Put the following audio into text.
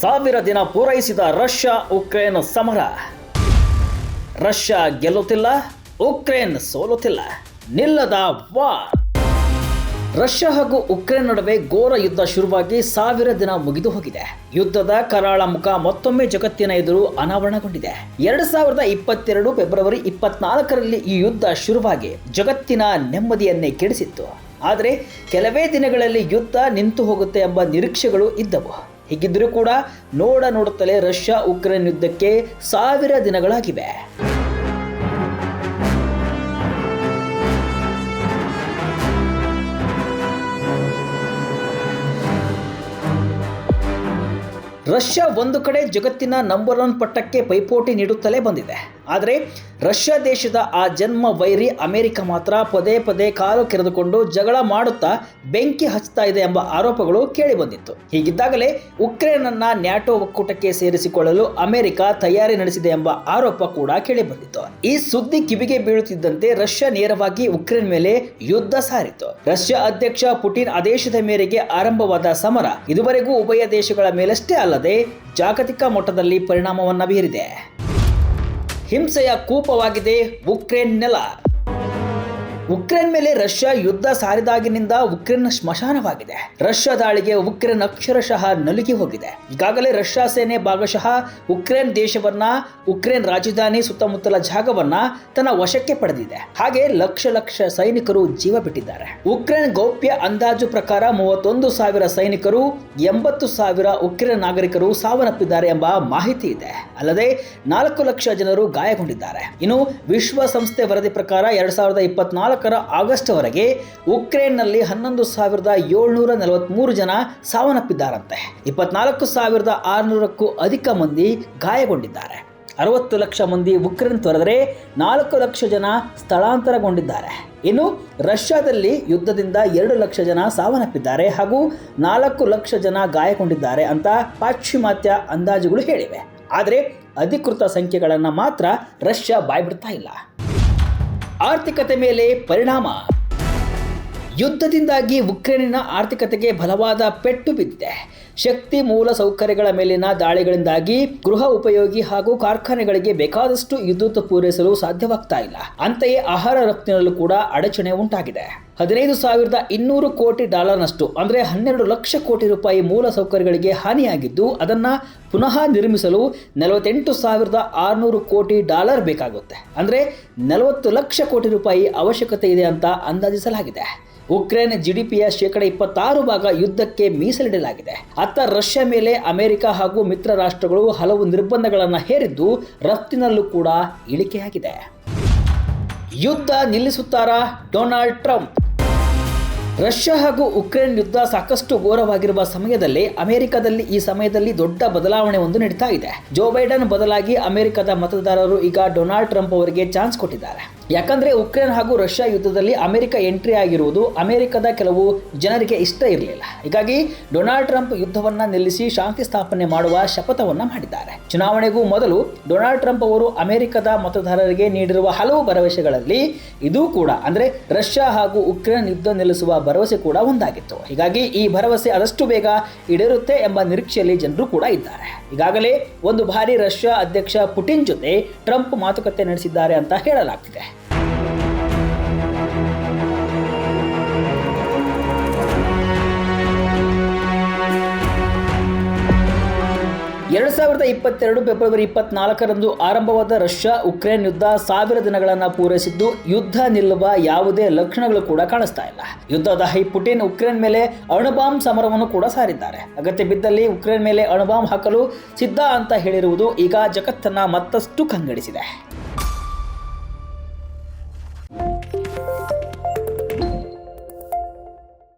ಸಾವಿರ ದಿನ ಪೂರೈಸಿದ ರಷ್ಯಾ ಉಕ್ರೇನ್ ಸಮರ. ರಷ್ಯಾ ಗೆಲ್ಲುತ್ತಿಲ್ಲ, ಉಕ್ರೇನ್ ಸೋಲುತ್ತಿಲ್ಲ. ನಿಲ್ಲದ ವಾರ್. ರಷ್ಯಾ ಹಾಗೂ ಉಕ್ರೇನ್ ನಡುವೆ ಘೋರ ಯುದ್ಧ ಶುರುವಾಗಿ ಸಾವಿರ ದಿನ ಮುಗಿದು ಹೋಗಿದೆ. ಯುದ್ಧದ ಕರಾಳ ಮುಖ ಮತ್ತೊಮ್ಮೆ ಜಗತ್ತಿನ ಎದುರು ಅನಾವರಣಗೊಂಡಿದೆ. ಎರಡ್ ಸಾವಿರದ ಇಪ್ಪತ್ತೆರಡು ಫೆಬ್ರವರಿ ಇಪ್ಪತ್ನಾಲ್ಕರಲ್ಲಿ ಈ ಯುದ್ಧ ಶುರುವಾಗಿ ಜಗತ್ತಿನ ನೆಮ್ಮದಿಯನ್ನೇ ಕೆಡಿಸಿತ್ತು. ಆದರೆ, ಕೆಲವೇ ದಿನಗಳಲ್ಲಿ ಯುದ್ಧ ನಿಂತು ಹೋಗುತ್ತೆ ಎಂಬ ನಿರೀಕ್ಷೆಗಳು ಇದ್ದವು. ಹೀಗಿದ್ದರೂ ಕೂಡ ನೋಡ ನೋಡುತ್ತಲೇ ರಷ್ಯಾ ಉಕ್ರೇನ್ ಯುದ್ಧಕ್ಕೆ ಸಾವಿರ ದಿನಗಳಾಗಿವೆ. ರಷ್ಯಾ ಒಂದು ಕಡೆ ಜಗತ್ತಿನ ನಂಬರ್ ಒನ್ ಪಟ್ಟಕ್ಕೆ ಪೈಪೋಟಿ ನೀಡುತ್ತಲೇ ಬಂದಿದೆ. ಆದರೆ ರಷ್ಯಾ ದೇಶದ ಆ ಜನ್ಮ ವೈರಿ ಅಮೆರಿಕ ಮಾತ್ರ ಪದೇ ಪದೇ ಕಾಲು ಕೆರೆದುಕೊಂಡು ಜಗಳ ಮಾಡುತ್ತಾ ಬೆಂಕಿ ಹಚ್ತಾ ಇದೆ ಎಂಬ ಆರೋಪಗಳು ಕೇಳಿಬಂದಿತ್ತು. ಹೀಗಿದ್ದಾಗಲೇ ಉಕ್ರೇನನ್ನ ನ್ಯಾಟೋ ಒಕ್ಕೂಟಕ್ಕೆ ಸೇರಿಸಿಕೊಳ್ಳಲು ಅಮೆರಿಕ ತಯಾರಿ ನಡೆಸಿದೆ ಎಂಬ ಆರೋಪ ಕೂಡ ಕೇಳಿಬಂದಿತ್ತು. ಈ ಸುದ್ದಿ ಕಿವಿಗೆ ಬೀಳುತ್ತಿದ್ದಂತೆ ರಷ್ಯಾ ನೇರವಾಗಿ ಉಕ್ರೇನ್ ಮೇಲೆ ಯುದ್ಧ ಸಾರಿತು. ರಷ್ಯಾ ಅಧ್ಯಕ್ಷ ಪುಟಿನ್ ಆದೇಶದ ಮೇರೆಗೆ ಆರಂಭವಾದ ಸಮರ ಇದುವರೆಗೂ ಉಭಯ ದೇಶಗಳ ಮೇಲಷ್ಟೇ ಅಲ್ಲದೆ ಜಾಗತಿಕ ಮಟ್ಟದಲ್ಲಿ ಪರಿಣಾಮವನ್ನ ಬೀರಿದೆ. ಹಿಂಸೆಯ ಕೂಪವಾಗಿದೆ ಉಕ್ರೇನ್ ನೆಲ. ಉಕ್ರೇನ್ ಮೇಲೆ ರಷ್ಯಾ ಯುದ್ಧ ಸಾರಿದಾಗಿನಿಂದ ಉಕ್ರೇನ್ ಸ್ಮಶಾನವಾಗಿದೆ. ರಷ್ಯಾ ದಾಳಿಗೆ ಉಕ್ರೇನ್ ಅಕ್ಷರಶಃ ನಲುಗಿ ಹೋಗಿದೆ. ಈಗಾಗಲೇ ರಷ್ಯಾ ಸೇನೆ ಭಾಗಶಃ ಉಕ್ರೇನ್ ದೇಶವನ್ನ, ಉಕ್ರೇನ್ ರಾಜಧಾನಿ ಸುತ್ತಮುತ್ತಲ ಜಾಗವನ್ನ ತನ್ನ ವಶಕ್ಕೆ ಪಡೆದಿದೆ. ಹಾಗೆ ಲಕ್ಷ ಲಕ್ಷ ಸೈನಿಕರು ಜೀವ ಬಿಟ್ಟಿದ್ದಾರೆ. ಉಕ್ರೇನ್ ಗೌಪ್ಯ ಅಂದಾಜು ಪ್ರಕಾರ ಮೂವತ್ತೊಂದು ಸಾವಿರ ಸೈನಿಕರು, ಎಂಬತ್ತು ಸಾವಿರ ಉಕ್ರೇನ್ ನಾಗರಿಕರು ಸಾವನ್ನಪ್ಪಿದ್ದಾರೆ ಎಂಬ ಮಾಹಿತಿ ಇದೆ. ಅಲ್ಲದೆ ನಾಲ್ಕು ಲಕ್ಷ ಜನರು ಗಾಯಗೊಂಡಿದ್ದಾರೆ. ಇನ್ನು ವಿಶ್ವಸಂಸ್ಥೆ ವರದಿ ಪ್ರಕಾರ ಎರಡ್ ಸಾವಿರದ ಇಪ್ಪತ್ನಾಲ್ಕರ ಆಗಸ್ಟ್ ವರೆಗೆ ಉಕ್ರೇನ್ನಲ್ಲಿ ಹನ್ನೊಂದು ಸಾವಿರದ ಏಳ್ನೂರ ನಲವತ್ಮೂರು ಜನ ಸಾವನ್ನಪ್ಪಿದ್ದಾರಂತೆ. ಇಪ್ಪತ್ನಾಲ್ಕು ಸಾವಿರದ ಆರುನೂರಕ್ಕೂ ಅಧಿಕ ಮಂದಿ ಗಾಯಗೊಂಡಿದ್ದಾರೆ. ಅರವತ್ತು ಲಕ್ಷ ಮಂದಿ ಉಕ್ರೇನ್ ತೊರೆದರೆ ನಾಲ್ಕು ಲಕ್ಷ ಜನ ಸ್ಥಳಾಂತರಗೊಂಡಿದ್ದಾರೆ. ಇನ್ನು ರಷ್ಯಾದಲ್ಲಿ ಯುದ್ಧದಿಂದ ಎರಡು ಲಕ್ಷ ಜನ ಸಾವನ್ನಪ್ಪಿದ್ದಾರೆ ಹಾಗೂ ನಾಲ್ಕು ಲಕ್ಷ ಜನ ಗಾಯಗೊಂಡಿದ್ದಾರೆ ಅಂತ ಪಾಶ್ಚಿಮಾತ್ಯ ಅಂದಾಜುಗಳು ಹೇಳಿವೆ. ಆದರೆ ಅಧಿಕೃತ ಸಂಖ್ಯೆಗಳನ್ನು ಮಾತ್ರ ರಷ್ಯಾ ಬಾಯ್ಬಿಡ್ತಾ ಇಲ್ಲ. ಆರ್ಥಿಕತೆ ಮೇಲೆ ಪರಿಣಾಮ. ಯುದ್ಧದಿಂದಾಗಿ ಉಕ್ರೇನಿನ ಆರ್ಥಿಕತೆಗೆ ಬಲವಾದ ಪೆಟ್ಟು ಬಿದ್ದಿದೆ. ಶಕ್ತಿ ಮೂಲ ಸೌಕರ್ಯಗಳ ಮೇಲಿನ ದಾಳಿಗಳಿಂದಾಗಿ ಗೃಹ ಉಪಯೋಗಿ ಹಾಗೂ ಕಾರ್ಖಾನೆಗಳಿಗೆ ಬೇಕಾದಷ್ಟು ವಿದ್ಯುತ್ ಪೂರೈಸಲು ಸಾಧ್ಯವಾಗ್ತಾ ಇಲ್ಲ. ಅಂತೆಯೇ ಆಹಾರ ರಫ್ತಿನಲ್ಲೂ ಕೂಡ ಅಡಚಣೆ ಉಂಟಾಗಿದೆ. ಹದಿನೈದು ಸಾವಿರದ ಇನ್ನೂರು ಕೋಟಿ ಡಾಲರ್ನಷ್ಟು, ಅಂದರೆ ಹನ್ನೆರಡು ಲಕ್ಷ ಕೋಟಿ ರೂಪಾಯಿ ಮೂಲ ಸೌಕರ್ಯಗಳಿಗೆ ಹಾನಿಯಾಗಿದ್ದು, ಅದನ್ನು ಪುನಃ ನಿರ್ಮಿಸಲು ನಲವತ್ತೆಂಟು ಸಾವಿರದ ಆರುನೂರು ಕೋಟಿ ಡಾಲರ್ ಬೇಕಾಗುತ್ತೆ. ಅಂದರೆ ನಲವತ್ತು ಲಕ್ಷ ಕೋಟಿ ರೂಪಾಯಿ ಅವಶ್ಯಕತೆ ಇದೆ ಅಂತ ಅಂದಾಜಿಸಲಾಗಿದೆ. ಉಕ್ರೇನ್ ಜಿಡಿಪಿಯ ಶೇಕಡ ಇಪ್ಪತ್ತಾರು ಭಾಗ ಯುದ್ಧಕ್ಕೆ ಮೀಸಲಿಡಲಾಗಿದೆ. ಅತ್ತ ರಷ್ಯಾ ಮೇಲೆ ಅಮೆರಿಕ ಹಾಗೂ ಮಿತ್ರ ರಾಷ್ಟ್ರಗಳು ಹಲವು ನಿರ್ಬಂಧಗಳನ್ನು ಹೇರಿದ್ದು ರಫ್ತಿನಲ್ಲೂ ಕೂಡ ಇಳಿಕೆಯಾಗಿದೆ. ಯುದ್ಧ ನಿಲ್ಲಿಸುತ್ತಾರಾ ಡೊನಾಲ್ಡ್ ಟ್ರಂಪ್? ರಷ್ಯಾ ಹಾಗೂ ಉಕ್ರೇನ್ ಯುದ್ಧ ಸಾಕಷ್ಟು ಘೋರವಾಗಿರುವ ಸಮಯದಲ್ಲಿ ಅಮೆರಿಕದಲ್ಲಿ ಈ ಸಮಯದಲ್ಲಿ ದೊಡ್ಡ ಬದಲಾವಣೆ ಒಂದು ನಡೀತಾ ಇದೆ. ಜೋ ಬೈಡನ್ ಬದಲಾಗಿ ಅಮೆರಿಕದ ಮತದಾರರು ಈಗ ಡೊನಾಲ್ಡ್ ಟ್ರಂಪ್ ಅವರಿಗೆ ಚಾನ್ಸ್ ಕೊಟ್ಟಿದ್ದಾರೆ. ಯಾಕಂದ್ರೆ ಉಕ್ರೇನ್ ಹಾಗೂ ರಷ್ಯಾ ಯುದ್ಧದಲ್ಲಿ ಅಮೆರಿಕ ಎಂಟ್ರಿ ಆಗಿರುವುದು ಅಮೆರಿಕದ ಕೆಲವು ಜನರಿಗೆ ಇಷ್ಟ ಇರಲಿಲ್ಲ. ಹೀಗಾಗಿ ಡೊನಾಲ್ಡ್ ಟ್ರಂಪ್ ಯುದ್ಧವನ್ನು ನಿಲ್ಲಿಸಿ ಶಾಂತಿ ಸ್ಥಾಪನೆ ಮಾಡುವ ಶಪಥವನ್ನು ಮಾಡಿದ್ದಾರೆ. ಚುನಾವಣೆಗೂ ಮೊದಲು ಡೊನಾಲ್ಡ್ ಟ್ರಂಪ್ ಅವರು ಅಮೆರಿಕದ ಮತದಾರರಿಗೆ ನೀಡಿರುವ ಹಲವು ಭರವಸೆಗಳಲ್ಲಿ ಇದೂ ಕೂಡ, ಅಂದರೆ ರಷ್ಯಾ ಹಾಗೂ ಉಕ್ರೇನ್ ಯುದ್ಧ ನಿಲ್ಲಿಸುವ ಭರವಸೆ ಕೂಡ ಒಂದಾಗಿತ್ತು. ಹೀಗಾಗಿ ಈ ಭರವಸೆ ಆದಷ್ಟು ಬೇಗ ಈಡೇರುತ್ತೆ ಎಂಬ ನಿರೀಕ್ಷೆಯಲ್ಲಿ ಜನರು ಕೂಡ ಇದ್ದಾರೆ. ಈಗಾಗಲೇ ಒಂದು ಬಾರಿ ರಷ್ಯಾ ಅಧ್ಯಕ್ಷ ಪುಟಿನ್ ಜೊತೆ ಟ್ರಂಪ್ ಮಾತುಕತೆ ನಡೆಸಿದ್ದಾರೆ ಅಂತ ಹೇಳಲಾಗ್ತಿದೆ. ಎರಡು ಸಾವಿರದ ಇಪ್ಪತ್ತೆರಡು ಫೆಬ್ರವರಿ ಇಪ್ಪತ್ನಾಲ್ಕರಂದು ಆರಂಭವಾದ ರಷ್ಯಾ ಉಕ್ರೇನ್ ಯುದ್ಧ ಸಾವಿರ ದಿನಗಳನ್ನು ಪೂರೈಸಿದ್ದು, ಯುದ್ಧ ನಿಲ್ಲುವ ಯಾವುದೇ ಲಕ್ಷಣಗಳು ಕೂಡ ಕಾಣಿಸ್ತಾ ಇಲ್ಲ. ಯುದ್ಧದ ಹೈ ಪುಟಿನ್ ಉಕ್ರೇನ್ ಮೇಲೆ ಅಣುಬಾಂಬ್ ಸಮರವನ್ನು ಕೂಡ ಸಾರಿದ್ದಾರೆ. ಅಗತ್ಯ ಬಿದ್ದಲ್ಲಿ ಉಕ್ರೇನ್ ಮೇಲೆ ಅಣುಬಾಂಬ್ ಹಾಕಲು ಸಿದ್ಧ ಅಂತ ಹೇಳಿರುವುದು ಈಗ ಜಗತ್ತನ್ನ ಮತ್ತಷ್ಟು ಕಂಗಡಿಸಿದೆ.